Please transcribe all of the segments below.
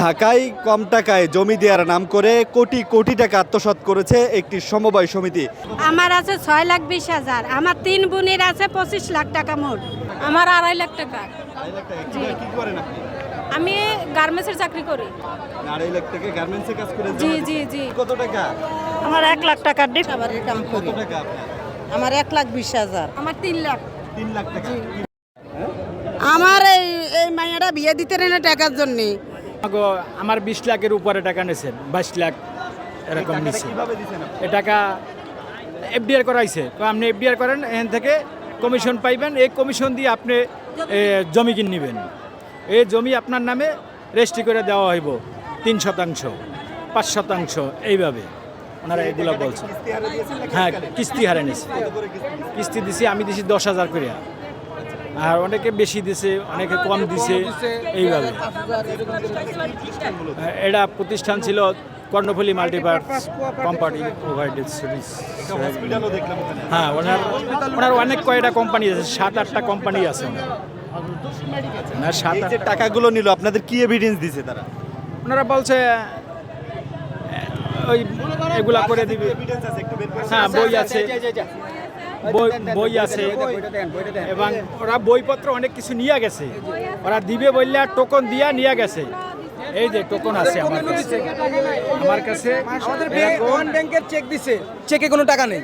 ঢাকায় কম টাকায় জমি দেওয়ার নাম করে কোটি কোটি টাকা আত্মসাৎ করেছে একটি সমবায় সমিতি। আমার আছে ছয় লাখ বিশ হাজার আমার তিন বোনের আছে পঁচিশ লাখ টাকা মোট আমার আড়াই লাখ টাকা। আমি গার্মেন্টসের চাকরি করি। আড়াই লাখ টাকা গার্মেন্টসে কাজ করে জি জি জি। কত টাকা? আমার এক লাখ টাকার ডিপ খাবারের কাম কত টাকা আপনার? আমার এক লাখ বিশ হাজার। আমার তিন লাখ। তিন লাখ টাকা। আমার এই এই মাইয়াটা বিয়ে দিতে রে না টাকার জন্যে। আমার বিশ লাখের উপরে টাকা নিয়েছেন বাইশ লাখ এরকম নিচ্ছে আপনি? এ টাকা এফডিআর করাইছে। তো আপনি এফডিআর করেন এখান থেকে কমিশন পাইবেন এই কমিশন দিয়ে আপনি জমি কিন নেবেন। এই জমি আপনার নামে রেজিস্ট্রি করে দেওয়া হইব তিন শতাংশ পাঁচ শতাংশ এইভাবে। ওনারা এগুলো বলছেন হ্যাঁ কিস্তি হারে? করে কিস্তি? কিস্তি দিছি আমি দিছি দশ হাজার করে আর অনেকে বেশি দিছে অনেকে কম দিছে এইভাবে। এটা প্রতিষ্ঠান ছিল Karnaphuli multipurpose company provided service হ্যাঁ ওনার ওনার অনেক কয়টা কোম্পানি আছে সাত আটটা কোম্পানি আছে না সাত আট টাকাগুলো নিল আপনাদের কি এভিডেন্স দিছে তারা? ওনারা বলছে ওই এগুলা করে দিবে। এভিডেন্স আছে একটু বের করে হ্যাঁ বই আছে। বই বই আছে। এবং ওরা বইপত্র অনেক কিছু নিয়ে গেছে। ওরা দিবে বললে আর টোকন দিয়া নিয়ে গেছে। এই যে টোকন আছে আমার কাছে। আমার কাছে আমাদের ওয়ান ব্যাংকের চেক দিছে। চেকে কোনো টাকা নেই।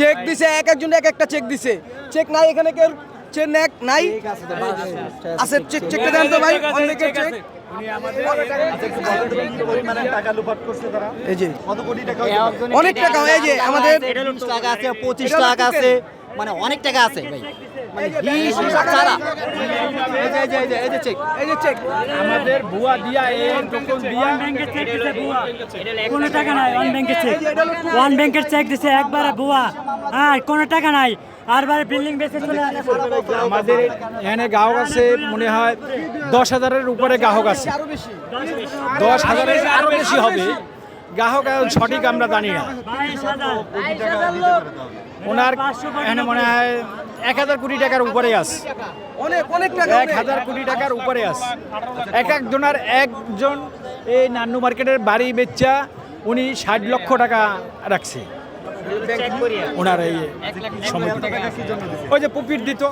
চেক দিছে এক একজন এক একটা চেক দিছে। চেক নাই এখানে কেউ চেক নেক নাই। আছে চেক চেকটা দেন তো ভাই ওয়ান চেক কি পরিমাণে টাকা লুপাট করছে তারা? এই যে। কত কোটি টাকা হতে পারে? অনেক টাকা এই যে আমাদের লাখ আছে পঁচিশ লাখ আছে মানে অনেক টাকা আছে ভাই। মানে বিশ হিসাব ছাড়া এই যে এই যে এই যে এই যে চেক এই যে চেক আমাদের দিয়া কোনো টাকা নাই ওয়ান ব্যাংকের চেক ওয়ান ব্যাংকের চেক দিছে একবারে বুয়া। আর কোনো টাকা নাই। আর বারে বিল্ডিং বেঁচে চলে আমাদের এখানে গ্রাহক আছে মনে হয় দশ হাজারের উপরে গ্রাহক আছে। দশ হাজারের আরও বেশি হবে। গ্রাহক এখন সঠিক আমরা জানি না। ওনার এখানে মনে হয় এক হাজার কোটি টাকার উপরে আছে অনেক অনেক টাকা এক হাজার কোটি টাকার উপরে আছে এক একজনের একজন এই নান্নু মার্কেটের বাড়ি বেচা উনি ষাট লক্ষ টাকা রাখছে। ওনার এই সমিতি ওই যে পুপির দিত,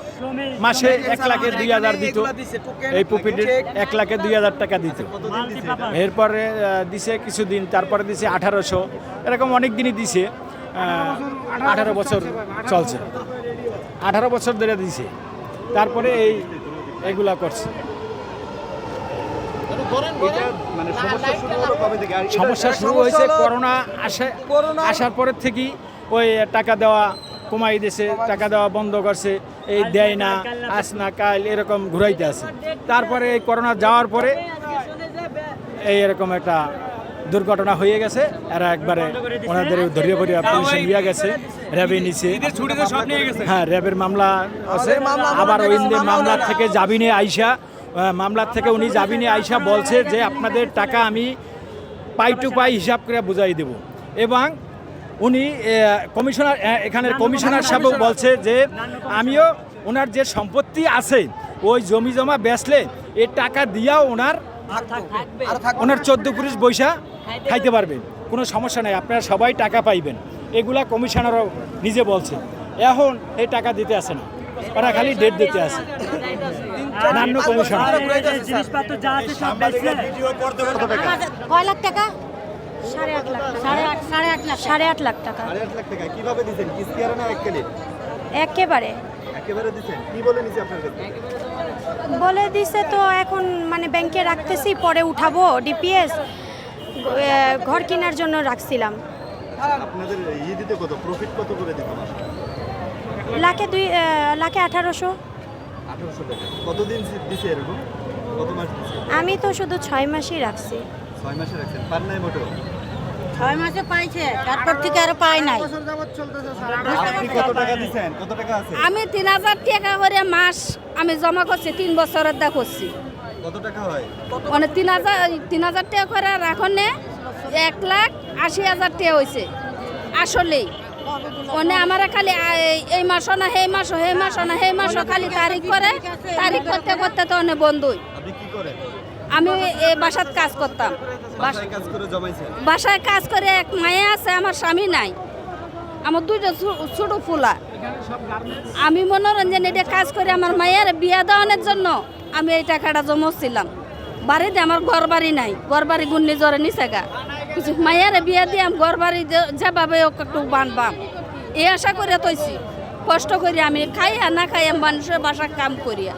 মাসে এক লাখে দুই হাজার দিত। এই পুপির এক লাখে দুই হাজার টাকা দিত। এরপরে দিছে কিছুদিন, তারপরে দিছে আঠারোশো। এরকম অনেক দিনই দিছে। আঠারো বছর চলছে। আঠারো বছর ধরে দিছে। তারপরে এই, এগুলা করছে। সমস্যা শুরু এটা- সমস্যা শুরু হয়েছে করোনা আসে আসার পরের থেকেই ওই টাকা দেওয়া কমাই দিয়েছে টাকা দেওয়া বন্ধ করছে এই দেয় না আস না কাল এরকম ঘুরাইতে আছে। তারপরে এই করোনা যাওয়ার পরে এই এরকম একটা দুর্ঘটনা হয়ে গেছে এরা একবারে ওনাদের ধরিয়ে পড়িয়ে পুলিশে নিয়ে গেছে র্যাবে নিছে। হ্যাঁ র্যাবের মামলা আছে আবার ওই মামলার থেকে জামিনে আইসা মামলার থেকে উনি জামিনে আইসা বলছে যে আপনাদের টাকা আমি পাই টু পাই হিসাব করে বুঝাই দেব। এবং উনি কমিশনার এখানের কমিশনার সাহেবও বলছে যে আমিও ওনার যে সম্পত্তি আছে ওই জমি জমা বেচলে এই টাকা দিয়াও ওনার ওনার চোদ্দ পুরুষ বৈশা খাইতে পারবেন কোনো সমস্যা নাই আপনারা সবাই টাকা পাইবেন। এগুলা কমিশনারও নিজে বলছে। এখন এই টাকা দিতে আসে না। ওরা খালি ডেট দিতে আসে। নান্য কমিশনার জিনিসপত্র যা আছে সব বেচছে কয় লাখ টাকা? সাড়ে আট লাখ। সাড়ে আট সাড়ে আট লাখ সাড়ে আট লাখ টাকা। সাড়ে আট লাখ টাকা। কীভাবে দিছেন? কিস্তি হারে না এককালে? একেবারে। একেবারে দিছেন? কি বলে নিছে আপনার কাছে? বলে দিছে তো এখন মানে ব্যাংকে রাখতেছি পরে উঠাবো ডিপিএস ঘর কেনার জন্য রাখছিলাম। আপনাদের দিতে কত? প্রফিট কত করে দিত লাখে দুই লাখে আঠারোশো। আঠারোশো টাকা। কতদিন দিছে এরকম? কত মাস দিছে? আমি তো শুধু ছয় মাসই রাখছি। ছয় মাসে রাখছেন। পার নাই মোটেও? ছয় মাসে পাইছে তারপর থেকে আর পাই নাই। আপনি কত টাকা দিছেন? কত টাকা আছে? আমি তিন হাজার টাকা করে মাস আমি জমা করছি তিন বছরের দা করছি। কত টাকা হয়? মানে তিন হাজার তিন হাজার টাকা করে রাখনে এক লাখ আশি হাজার টাকা হয়েছে আসলেই। ওনে আমার খালি এই- মাসও না সেই মাসও সেই মাসও না সেই মাসও খালি তারিখ করে তারিখ করতে করতে তো অনেক বন্ধুই। আমি এই বাসাত কাজ করতাম। বাস- বাসায় কাজ করে এক মায়ে আছে আমার স্বামী নাই। আমার দুইটা ছোট ফুলা। আমি মনোরঞ্জন এটা কাজ করে আমার মায়ের বিয়া দেওয়ানোর জন্য আমি এই টাকাটা জমাচ্ছিলাম বাড়িতে আমার ঘর বাড়ি নাই। ঘর বাড়ি গুন্নি জ্বরে নিছে গা। কিছু মায়ের বিয়া দিয়ে আমি ঘর বাড়ি যে- যেভাবে একটু বানবাম। এই আশা করে তৈছি কষ্ট করি আমি খাই আর না খাই আমি মানুষের বাসা কাম করিয়া।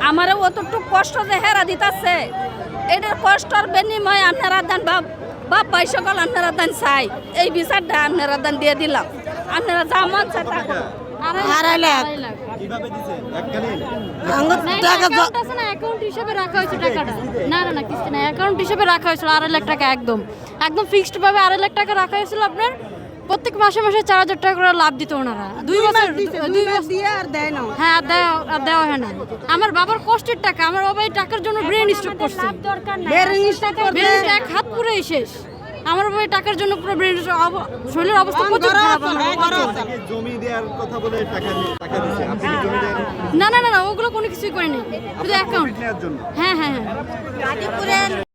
আমার অতটুকু কষ্ট যে হেরা দিতাছে এটার কষ্টর বিনিময় আপনারা দান বাপ বাপ ভাই সকল আপনারা দান চাই। এই বিচারটা আপনারা দান দিয়ে দিলাম। আপনারা যা মন চায় তা করুন। আড়াই লাখ। কীভাবে দিছেন এককালীন টাকা আছে না অ্যাকাউন্ট হিসেবে রাখা হয়েছে টাকাটা। না না না কিস্তি না অ্যাকাউন্ট হিসেবে রাখা হয়েছিল আড়াই লাখ টাকা একদম। একদম ফিক্সড ভাবে আড়াই লাখ টাকা রাখা হয়েছিল আপনার। প্রত্যেক মাসে মাসে চার হাজার টাকা করে লাভ দিত ওনারা। দুই বছর দুই বছর দিয়ে আর দেয় না। হ্যাঁ আর দেওয়া আর দেওয়া হয় না। আমার বাবার কষ্টের টাকা আমার বাবা এই টাকার জন্য ব্রেন স্ট্রোক করছে। দরকার নাই। বেরিং স্টক করবে ব্রেন এক হাত পুরোই শেষ। আমার বাবা টাকার জন্য পুরো ব্রেন শরীরের অবস্থা প্রচুর খারাপ জমি দেওয়ার কথা বলে টাকা টাকা দিছে আপনি জমি দেন? না না না না ওগুলো কোনো কিছুই করেনি। শুধু অ্যাকাউন্ট হ্যাঁ হ্যাঁ হ্যাঁ।